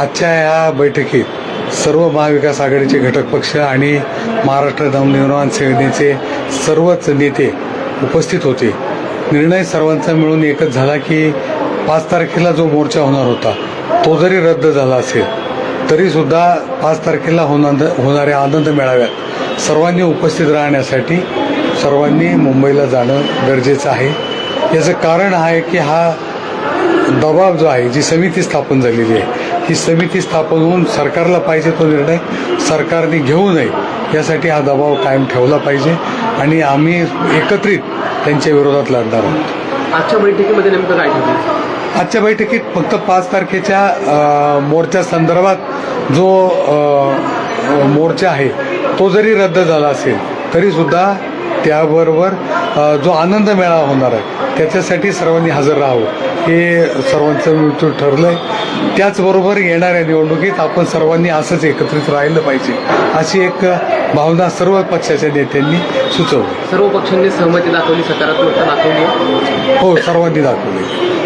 आजच्या या बैठकीत सर्व महाविकास आघाडीचे घटक पक्ष आणि महाराष्ट्र नवनिर्माण सेनेचे सर्वच नेते उपस्थित होते. निर्णय सर्वांचा मिळून एकच झाला की पाच तारखेला जो मोर्चा होणार होता तो जरी रद्द झाला असेल तरीसुद्धा पाच तारखेला होणार होणाऱ्या आनंद मेळाव्यात सर्वांनी उपस्थित राहण्यासाठी सर्वांनी मुंबईला जाणं गरजेचं आहे. याचं कारण आहे की हा दबाव जो आहे जी समिती स्थापन झालेली आहे ही समिती स्थापन होऊन सरकारला पाहिजे तो निर्णय सरकारने घेऊ नये यासाठी हा दबाव कायम ठेवला पाहिजे आणि आम्ही एकत्रित त्यांच्या विरोधात लढणार आहोत. आजच्या बैठकीमध्ये नेमकं काय ठरलं? आजच्या बैठकीत फक्त पाच तारखेच्या मोर्चा संदर्भात जो मोर्चा आहे तो जरी रद्द झाला असेल तरी सुद्धा त्याबरोबर जो आनंद मेळावा होणार आहे त्याच्यासाठी सर्वांनी हजर राहावं. हे सर्वांचं मिळून ठरलंय. त्याचबरोबर येणाऱ्या निवडणुकीत आपण सर्वांनी असंच एकत्रित राहिलं पाहिजे अशी एक भावना सर्व पक्षाच्या नेत्यांनी सुचवली. सर्व पक्षांनी सहमती दाखवली सकारात्मकता दाखवली. हो सर्वांनी दाखवली.